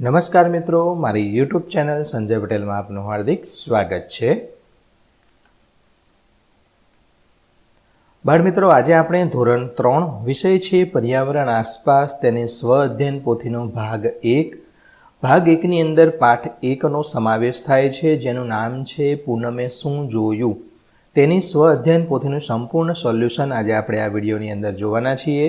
નમસ્કાર મિત્રો, મારી યુટ્યુબ ચેનલ સંજય પટેલમાં આપનું હાર્દિક સ્વાગત છે. બાળ મિત્રો, આજે આપણે ધોરણ ત્રણ વિષય છે, પર્યાવરણ આસપાસ તેની સ્વ અધ્યયન પોથીનો ભાગ એક. ભાગ એકની અંદર પાઠ એકનો સમાવેશ થાય છે, જેનું નામ છે, પૂનમે શું જોયું? તેની સ્વ અધ્યયન પોથીનું સંપૂર્ણ સોલ્યુશન આજે આપણે આ વિડીયોની અંદર જોવાના છીએ.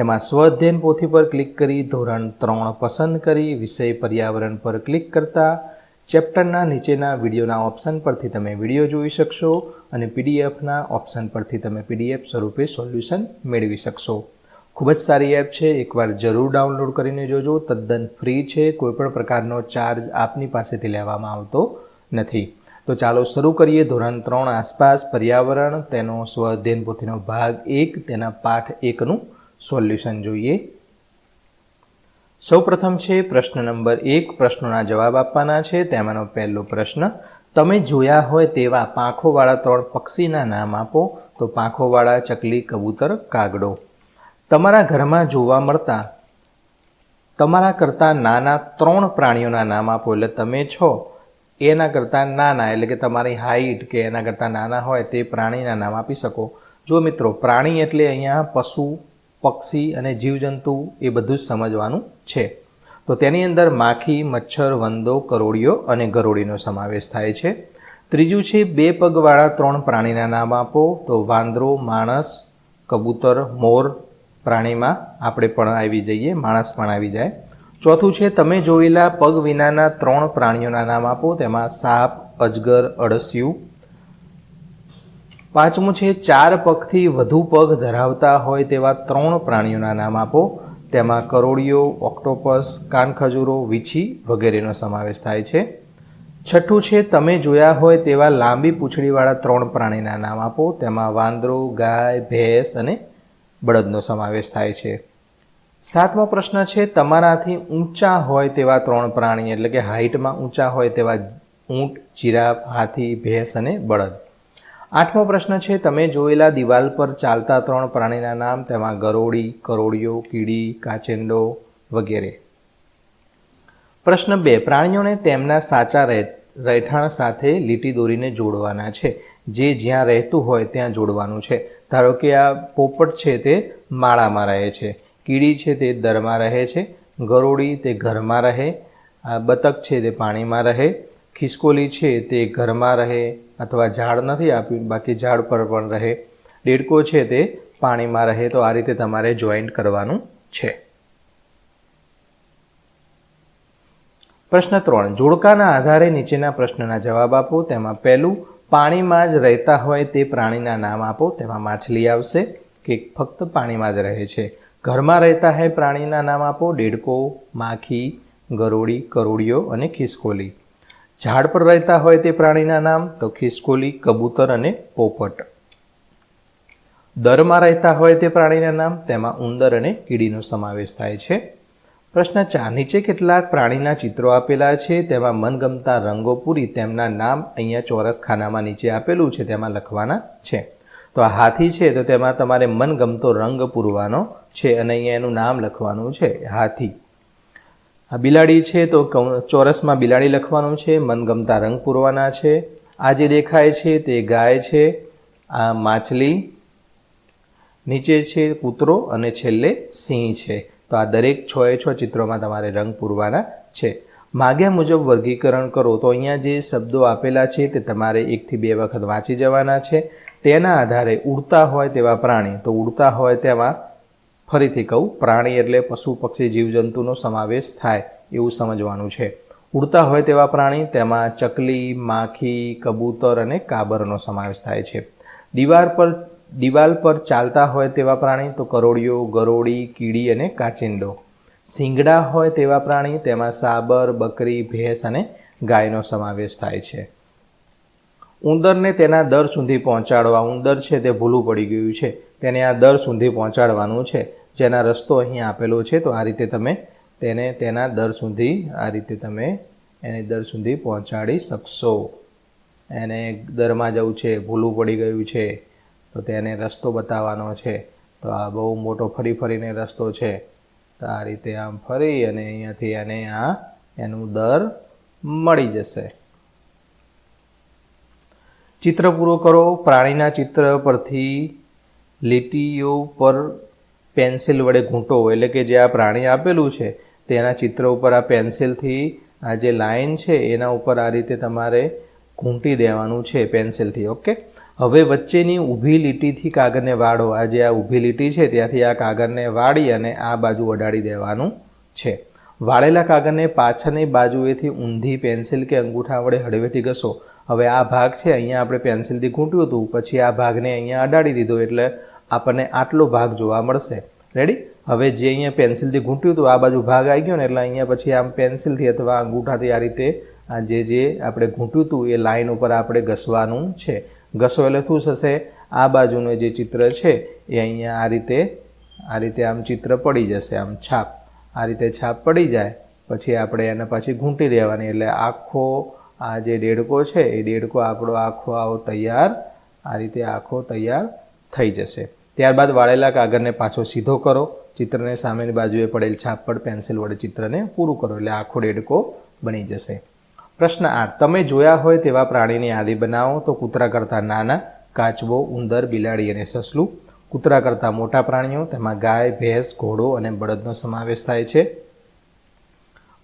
તેમાં સ્વઅધ્યયન પોથી પર ક્લિક કરી ધોરણ ત્રણ પસંદ કરી, વિષય પર્યાવરણ પર ક્લિક કરતા ચેપ્ટરના નીચેના વિડીયોના ઓપ્શન પરથી તમે વીડિયો જોઈ શકશો અને પીડીએફના ઓપ્શન પરથી તમે પીડીએફ સ્વરૂપે સોલ્યુશન મેળવી શકશો. ખૂબ જ સારી એપ છે, એકવાર જરૂર ડાઉનલોડ કરીને જોજો. તદ્દન ફ્રી છે, કોઈપણ પ્રકારનો ચાર્જ આપની પાસેથી લેવામાં આવતો નથી. તો ચાલો શરૂ કરીએ ધોરણ ત્રણ આસપાસ પર્યાવરણ, તેનો સ્વ અધ્યયન પોથીનો ભાગ એક, તેના પાઠ એકનું સોલ્યુશન જોઈએ. સૌપ્રથમ છે પ્રશ્ન નંબર એક. પ્રશ્નોના જવાબ આપવાના છે. તેમાંનો પહેલો પ્રશ્ન, તમે જોયા હોય તેવા પાંખોવાળા ત્રણ પક્ષીના નામ આપો. તો પાંખોવાળા, ચકલી, કબૂતર, કાગડો. તમારા ઘરમાં જોવા મળતા, તમારા કરતાં નાના ત્રણ પ્રાણીઓના નામ આપો. એટલે તમે છો. એના કરતાં નાના, એટલે કે તમારી હાઈટ કે એના કરતાં નાના હોય તે પ્રાણીના નામ આપી શકો. જો મિત્રો, પ્રાણી એટલે અહીંયા પશુ પક્ષી અને જીવજંતુ એ બધું જ સમજવાનું છે. તો તેની અંદર માખી, મચ્છર, વંદો, કરોળીઓ અને ગરોળીનો સમાવેશ થાય છે. ત્રીજું છે બે પગવાળા ત્રણ પ્રાણીના નામ આપો. તો વાંદરો, માણસ, કબૂતર, મોર પ્રાણીમાં આપણે પણ આવી જઈએ, માણસ પણ આવી જાય. ચોથું છે તમે જોયેલા પગ વિનાના ત્રણ પ્રાણીઓના નામ આપો. તેમાં સાપ, અજગર, અળસિયું પાંચમું છે, ચાર પગથી વધુ પગ ધરાવતા હોય તેવા ત્રણ પ્રાણીઓના નામ આપો. તેમાં કરોળીઓ ઓક્ટોપસ, કાનખજૂરો, વીછી વગેરેનો સમાવેશ થાય છે. છઠ્ઠું છે, તમે જોયા હોય તેવા લાંબી પૂંછડીવાળા ત્રણ પ્રાણીના નામ આપો. તેમાં વાંદરો, ગાય, ભેંસ અને બળદનો સમાવેશ થાય છે. સાતમો પ્રશ્ન છે, તમારાથી ઊંચા હોય તેવા ત્રણ પ્રાણી, એટલે કે હાઇટમાં ઊંચા હોય તેવા ઊંટ, જીરાફ, હાથી, ભેંસ અને બળદ. આઠમો પ્રશ્ન છે, તમે જોયેલા દિવાલ પર ચાલતા ત્રણ પ્રાણીના નામ, તેમાં ગરોળી કરોળિયો કીડી, કાચેંડો વગેરે. પ્રશ્ન બે, પ્રાણીઓને તેમના સાચા રહેઠાણ સાથે લીટી દોરીને જોડવાના છે. જે જ્યાં રહેતું હોય ત્યાં જોડવાનું છે. ધારો કે આ પોપટ છે તે માળામાં રહે છે. કીડી છે તે દરમાં રહે છે. ગરોળી તે ઘરમાં રહે. બતક છે તે પાણીમાં રહે. ખિસકોલી છે તે ઘરમાં રહે અથવા ઝાડ નથી આપ્યું, બાકી ઝાડ પર પણ રહે. દેડકો છે તે પાણીમાં રહે, તો આ રીતે તમારે જોઈન્ટ કરવાનું છે. પ્રશ્ન ત્રણ, જોડકાના આધારે નીચેના પ્રશ્નના જવાબ આપો. તેમાં પહેલું, પાણીમાં જ રહેતા હોય તે પ્રાણીના નામ આપો. તેમાં માછલી આવશે કે ફક્ત પાણીમાં જ રહે છે. ઘરમાં રહેતા હે પ્રાણીના નામ આપો. દેડકો માખી, ગરોળી, કરોળીઓ અને ખિસકોલી. ઝાડ પર રહેતા હોય તે પ્રાણીના નામ તો ખિસકોલી કબૂતર અને પોપટ. દરમાં રહેતા હોય તે પ્રાણીના નામ તેમાં ઉંદર અને કીડીનો સમાવેશ થાય છે. પ્રશ્ન ચાર, નીચે કેટલાક પ્રાણીના ચિત્રો આપેલા છે. તેમાં મનગમતા રંગો પૂરી તેમના નામ અહીંયા ચોરસ ખાનામાં નીચે આપેલું છે, તેમાં લખવાના છે. તો આ હાથી છે, તો તેમાં તમારે મનગમતો રંગ પૂરવાનો છે અને અહીંયા એનું નામ લખવાનું છે, હાથી. આ બિલાડી છે તો ચોરસમાં બિલાડી લખવાનું છે મનગમતા રંગ પૂરવાના છે. આ જે દેખાય છે તે ગાય છે, આ માછલી, નીચે છે કૂતરો અને છેલ્લે સિંહ છે. તો આ દરેક છ એ છ ચિત્રોમાં તમારે રંગ પૂરવાના છે. માગ્યા મુજબ વર્ગીકરણ કરો. તો અહીંયા જે શબ્દો આપેલા છે તે તમારે એકથી બે વખત વાંચી જવાના છે. તેના આધારે ઉડતા હોય તેવા પ્રાણી. તો ઉડતા હોય તેમાં ફરીથી કહું, પ્રાણી એટલે પશુ, પક્ષી, જીવજંતુનો સમાવેશ થાય એવું સમજવાનું છે. ઉડતા હોય તેવા પ્રાણી તેમાં ચકલી, માખી, કબૂતર અને કાબરનો સમાવેશ થાય છે. દિવાલ પર દિવાલ પર ચાલતા હોય તેવા પ્રાણી તો કરોડિયો ગરોળી, કીડી અને કાચિંડો. સિંગડા હોય તેવા પ્રાણી તેમાં સાબર, બકરી, ભેંસ અને ગાયનો સમાવેશ થાય છે. ઉંદરને તેના દર સુધી પહોંચાડવા, ઉંદર છે તે ભૂલું પડી ગયું છે, તેને આ દર સુધી પહોંચાડવાનું છે. જેના રસ્તો અહીં આપેલો છે, તો આ રીતે તમે તેને તેના દર સુધી, આ રીતે તમે એને દર સુધી પહોંચાડી શકશો. એને દરમાં જવું છે, ભૂલું પડી ગયું છે, તો તેને રસ્તો બતાવવાનો છે. તો આ બહુ મોટો ફરી ફરીને રસ્તો છે. તો આ રીતે આમ ફરી અને અહીંયાથી એને આ એનું દર મળી જશે. ચિત્ર પૂરો કરો. પ્રાણીના ચિત્ર પરથી લીટીઓ પર પેન્સિલ વડે ઘૂંટો એટલે કે જે આ પ્રાણી આપેલું છે, તેના ચિત્ર ઉપર આ પેન્સિલથી આ જે લાઈન છે, એના ઉપર આ રીતે તમારે ઘૂંટી દેવાનું છે પેન્સિલથી, ઓકે? હવે વચ્ચેની ઊભી લીટીથી કાગળને વાળો, આ જે આ ઊભી લીટી છે, ત્યાંથી આ કાગળને વાળી અને આ બાજુ અડાડી દેવાનું છે. વાળેલા કાગળને પાછળની બાજુએથી ઊંધી પેન્સિલ કે અંગૂઠા વડે હળવેથી ઘસો. હવે આ ભાગ છે, અહીંયા આપણે પેન્સિલથી ઘૂંટ્યું હતું, પછી આ ભાગને અહીંયા અડાડી દીધો, એટલે આપણને આટલો ભાગ જોવા મળશે. રેડી હવે જે અહીંયા પેન્સિલથી ઘૂંટ્યું હતું, આ બાજુ ભાગ આવી ગયો ને, એટલે અહીંયા પછી આમ પેન્સિલથી અથવા અંગૂઠાથી આ રીતે જે જે આપણે ઘૂંટ્યું હતું, એ લાઇન ઉપર આપણે ઘસવાનું છે. ઘસો એટલે શું થશે? આ બાજુનું જે ચિત્ર છે, એ અહીંયા આ રીતે આ રીતે આમ ચિત્ર પડી જશે, આમ છાપ. આ રીતે છાપ પડી જાય, પછી આપણે એને પાછી ઘૂંટી દેવાની, એટલે આખો આ જે દેડકો છે, એ દેડકો આપણો આખો આવો તૈયાર, આ રીતે આખો તૈયાર થઈ જશે. ત્યારબાદ વાળેલા કાગળને પાછો સીધો કરો. ચિત્રને સામેની બાજુએ પડેલ છાપ પર પેન્સિલ વડે ચિત્રને પૂરું કરો એટલે આખો ડેડકો બની જશે. પ્રશ્ન આઠ. તમે જોયા હોય તેવા પ્રાણીની યાદી બનાવો તો કૂતરા કરતાં નાના, કાચબો, ઉંદર, બિલાડી અને સસલું. કૂતરા કરતાં મોટા પ્રાણીઓ, તેમાં ગાય, ભેંસ, ઘોડો અને બળદનો સમાવેશ થાય છે.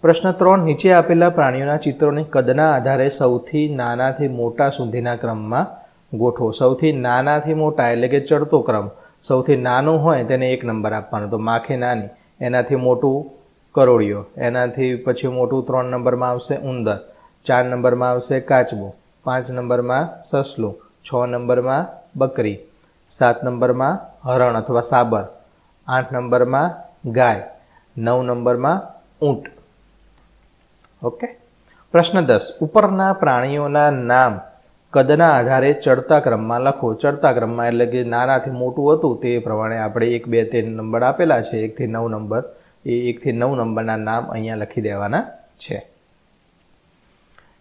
પ્રશ્ન ત્રણ. નીચે આપેલા પ્રાણીઓના ચિત્રોની કદના આધારે સૌથી નાનાથી મોટા સુધીના ક્રમમાં ગોઠવો. સૌથી નાનાથી મોટા એટલે કે ચડતો ક્રમ. સૌથી નાનું હોય તેને એક નંબર આપવાનો. તો માખી નાની, એનાથી મોટું કરોડિયો એનાથી પછી મોટું ત્રણ નંબરમાં આવશે ઉંદર, ચાર નંબરમાં આવશે કાચબો, પાંચ નંબરમાં સસલું, છ નંબરમાં બકરી, સાત નંબરમાં હરણ અથવા સાબર, આઠ નંબરમાં ગાય, નવ નંબરમાં ઊંટ. ઓકે? પ્રશ્ન દસ. ઉપરના પ્રાણીઓના નામ કદના આધારે ચડતા ક્રમમાં લખો. ચડતા ક્રમમાં એટલે કે નાનાથી મોટું હતું તે પ્રમાણે આપણે એક, બે ત્રણ નંબર આપેલા છે. એકથી નવ નંબર. એ એકથી નવ નંબરના નામ અહીંયા લખી દેવાના છે.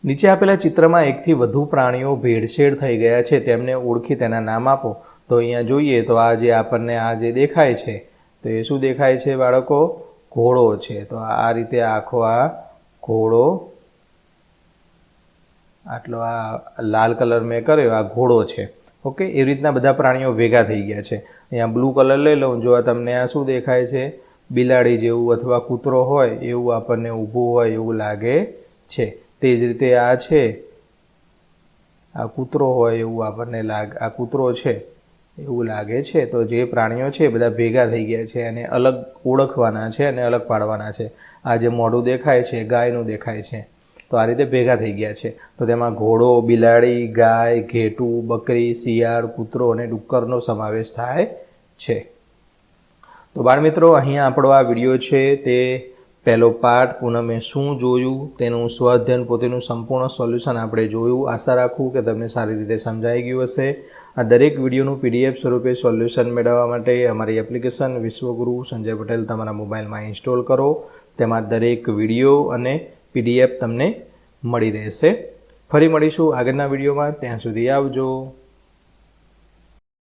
નીચે આપેલા ચિત્રમાં એકથી વધુ પ્રાણીઓ ભેળસેળ થઈ ગયા છે. તેમને ઓળખી તેના નામ આપો. તો અહીંયા જોઈએ તો આ જે આપણને આ જે દેખાય છે, તો એ શું દેખાય છે બાળકો? ઘોડો છે. તો આ રીતે આખો આ ઘોડો આટલો આ લાલ કલર મેં કર્યો, આ ઘોડો છે. ઓકે? એવી રીતના બધા પ્રાણીઓ ભેગા થઈ ગયા છે. અહીંયા બ્લુ કલર લઈ લઉં. જો તમને આ શું દેખાય છે? બિલાડી જેવું અથવા કૂતરો હોય, એવું આપણને ઊભું હોય એવું લાગે છે. તે જ રીતે આ છે. આ કૂતરો હોય એવું આપણને લાગ, આ કૂતરો છે, એવું લાગે છે. તો જે પ્રાણીઓ છે એ બધા ભેગા થઈ ગયા છે અને અલગ ઓળખવાના છે અને અલગ પાડવાના છે. આ જે મોઢું દેખાય છે, ગાયનું દેખાય છે. તો આ રીતે ભેગા થઈ ગયા છે. તો તેમાં ઘોડો, બિલાડી, ગાય, ઘેટું, બકરી, શિયાળ, કૂતરો અને ડુક્કરનો સમાવેશ થાય છે. તો બાળમિત્રો, અહીંયા આપણો આ વીડિયો છે તે પહેલો પાઠ, પૂનમે શું જોયું, તેનું સ્વઅધ્યયન પોતેનું સંપૂર્ણ સોલ્યુશન આપણે જોયું. આશા રાખું કે તમને સારી રીતે સમજાઈ ગયું હશે. આ દરેક વિડીયોનું પીડીએફ સ્વરૂપે સોલ્યુશન મેળવવા માટે અમારી એપ્લિકેશન વિશ્વગુરુ સંજય પટેલ તમારા મોબાઈલમાં ઇન્સ્ટોલ કરો. તેમાં દરેક વીડિયો અને પીડીએફ તમને મળી રહેશે. ફરી મળીશું આગળના વિડીયોમાં. ત્યાં સુધી આવજો.